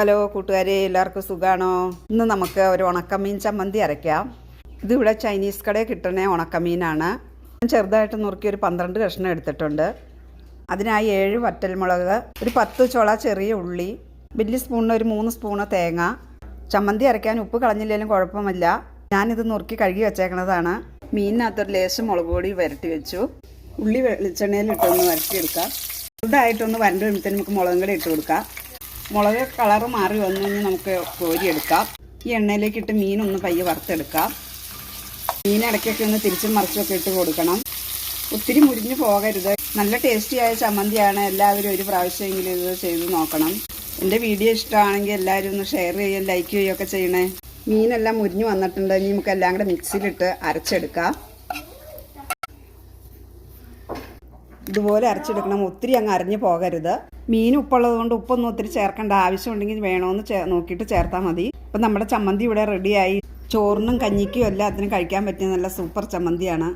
Hello കൂട്ടുകാരെ എല്ലാവർക്കും സുഖമാണോ ഇന്ന് നമുക്ക് ഒരു ഉണക്കമീൻ ചമ്മന്തി അരയ്ക്കാം. ഇതിവിടെ ചൈനീസ് കടയിൽ കിട്ടുന്ന ഉണക്കമീനാണ്. ചെറുതായിട്ട് നുറുക്കി ഒരു പന്ത്രണ്ട് കഷ്ണം എടുത്തിട്ടുണ്ട്. അതിനായി ഏഴ് വറ്റൽമുളക് ഒരു പത്ത് ചുള ചെറിയ ഉള്ളി വലിയ സ്പൂണിന് ഒരു മൂന്ന് സ്പൂണ് തേങ്ങ. ചമ്മന്തി അരയ്ക്കാൻ ഉപ്പ് കളഞ്ഞില്ലേലും കുഴപ്പമില്ല. ഞാനിത് നുറുക്കി കഴുകി വെച്ചേക്കണതാണ്. മീനിനകത്തൊരു ലേശം മുളക് പൊടി വരട്ടി വെച്ചു. ഉള്ളി വെളിച്ചെണ്ണയിൽ ഇട്ടൊന്ന് വരട്ടിയെടുക്കാം. ചൂടായിട്ടൊന്ന് വരണ്ട് കഴിയുമ്പോഴത്തേന് നമുക്ക് മുളകും കൂടെ ഇട്ട് കൊടുക്കാം. മുളക് കളറ് മാറി വന്നു കഴിഞ്ഞാൽ നമുക്ക് കോരിയെടുക്കാം ഈ എണ്ണയിലേക്ക് ഇട്ട് മീനൊന്ന് പയ്യെ വറുത്തെടുക്കാം. മീൻ ഇടയ്ക്കൊക്കെ ഒന്ന് തിരിച്ചും മറിച്ചൊക്കെ ഇട്ട് കൊടുക്കണം. ഒത്തിരി മുരിഞ്ഞു പോകരുത്. നല്ല ടേസ്റ്റിയായ ചമ്മന്തിയാണ്. എല്ലാവരും ഒരു പ്രാവശ്യമെങ്കിലും ഇത് ചെയ്ത് നോക്കണം. എന്റെ വീഡിയോ ഇഷ്ടമാണെങ്കിൽ എല്ലാവരും ഒന്ന് ഷെയർ ചെയ്യുകയും ലൈക്ക് ചെയ്യുകയൊക്കെ ചെയ്യണേ. മീനെല്ലാം മുരിഞ്ഞു വന്നിട്ടുണ്ട്. ഇനി നമുക്ക് എല്ലാം കൂടെ മിക്സിയിലിട്ട് അരച്ചെടുക്കാം. ഇതുപോലെ അരച്ചെടുക്കണം. ഒത്തിരി അങ്ങ് അരഞ്ഞു പോകരുത്. മീൻ ഉപ്പുള്ളത് കൊണ്ട് ഉപ്പൊന്നും ഒത്തിരി ചേർക്കേണ്ട ആവശ്യമുണ്ടെങ്കിൽ വേണമെന്ന് നോക്കിയിട്ട് ചേർത്താൽ മതി. അപ്പം നമ്മുടെ ചമ്മന്തി ഇവിടെ റെഡിയായി ചോറിനും കഞ്ഞിക്കും എല്ലാത്തിനും കഴിക്കാൻ പറ്റിയ നല്ല സൂപ്പർ ചമ്മന്തിയാണ്.